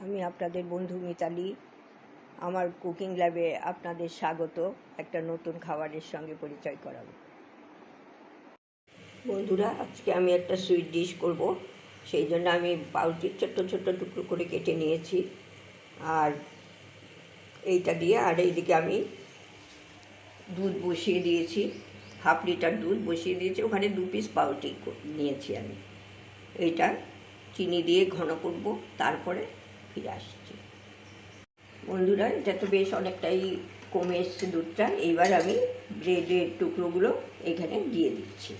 আমি আপনাদের বন্ধু মিতালি। আমার কুকিং ল্যাবে আপনাদের স্বাগত। একটা নতুন খাবারের সঙ্গে পরিচয় করাবো। বন্ধুরা, আজকে আমি একটা সুইট ডিশ করব। সেই জন্য আমি পাউরুটির ছোট্ট ছোট্ট টুকরো করে কেটে নিয়েছি। আর এইটা দিয়ে, আর এইদিকে আমি দুধ বসিয়ে দিয়েছি। হাফ লিটার দুধ বসিয়ে দিয়েছি। ওখানে দু পিস পাউরুটি নিয়েছি আমি। এইটা চিনি দিয়ে ঘন করব। তারপরে ফিরে আসছি। বন্ধুরা, এটা তো বেশ অনেকটাই কমে এসছে দুধটা। এইবার আমি ব্রেডের টুকরোগুলো এখানে দিয়ে দিচ্ছি।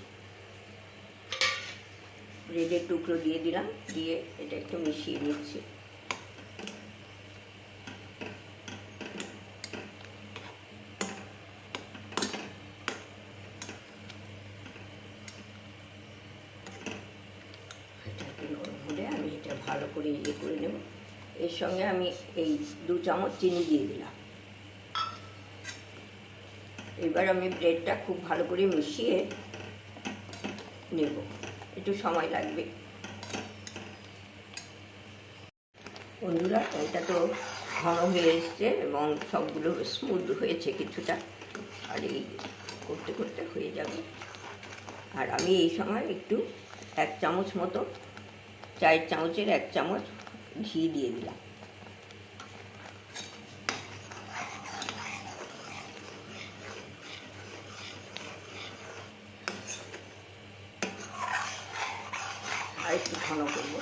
ব্রেডের টুকরো দিয়ে দিলাম, দিয়ে এটা একটু মিশিয়ে নিচ্ছি। ভালো করে ইয়ে করে নেব। এর সঙ্গে আমি এই দু চামচ চিনি দিয়ে দিলাম। এবার আমি ব্রেডটা খুব ভালো করে মিশিয়ে নেব। একটু সময় লাগবে। বন্ধুরা, এটা তো ঘন হয়ে এসছে এবং সবগুলো স্মুথ হয়েছে কিছুটা। আর এই করতে করতে হয়ে যাবে। আর আমি এই সময় একটু এক চামচ মতো, চায়ের চামচের এক চামচ ঘি দিয়ে দিলাম। আর একটু ঘন করব।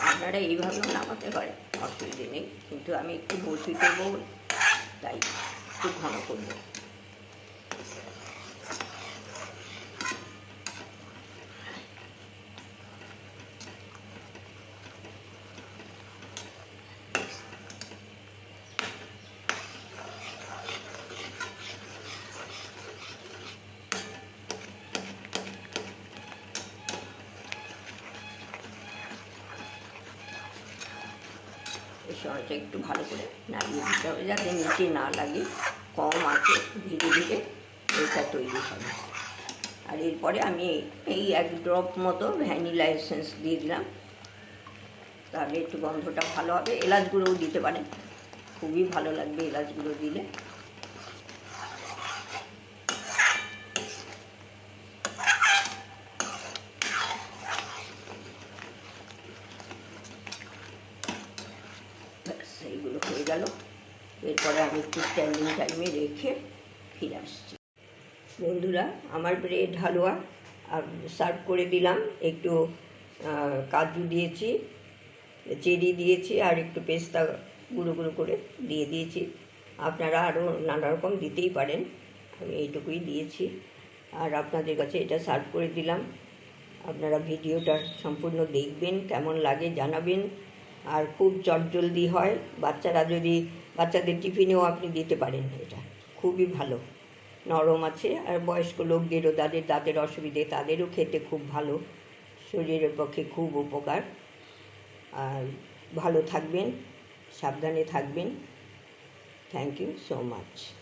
আপনারা এইভাবেও নামাতে পারেন, অসুবিধে নেই। কিন্তু আমি একটু বসি করব তাই একটু ঘন করব। সময়টা একটু ভালো করে নাড়িয়ে দিতে হবে, যাতে নিচে না লাগে, কম আছে, ধীরে ধীরে এটা তৈরি হবে। আর এরপরে আমি এই এক ড্রপ মতো ভ্যানিলা এসেন্স দিয়ে দিলাম। তাহলে একটু গন্ধটা ভালো হবে। এলাচ গুঁড়োও দিতে পারেন। খুবই ভালো লাগবে এলাচ গুঁড়ো দিলে। এরপরে আমি একটু স্ট্যান্ডিং টাইমে রেখে ফিরে আসছি। বন্ধুরা, আমার ব্রেড হালুয়া সার্ভ করে দিলাম। একটু কাজু দিয়েছি চেরি দিয়েছি, আর একটু পেস্তা গুঁড়ো গুঁড়ো করে দিয়ে দিয়েছি। আপনারা আরও নানা রকম দিতেই পারেন। আমি এইটুকুই দিয়েছি। আর আপনাদের কাছে এটা সার্ভ করে দিলাম। আপনারা ভিডিওটা সম্পূর্ণ দেখবেন, কেমন লাগে জানাবেন। আর খুব চটজলদি হয়। বাচ্চারা যদি বাচ্চাদের টিফিনেও আপনি দিতে পারেন এটা। খুবই ভালো। নরম আছে আর বয়স্ক লোকদেরও তাদের দাঁতের অসুবিধে, তাদেরও খেতে খুব ভালো। শরীরের পক্ষে খুব উপকার। আর ভালো থাকবেন, সাবধানে থাকবেন। Thank you so much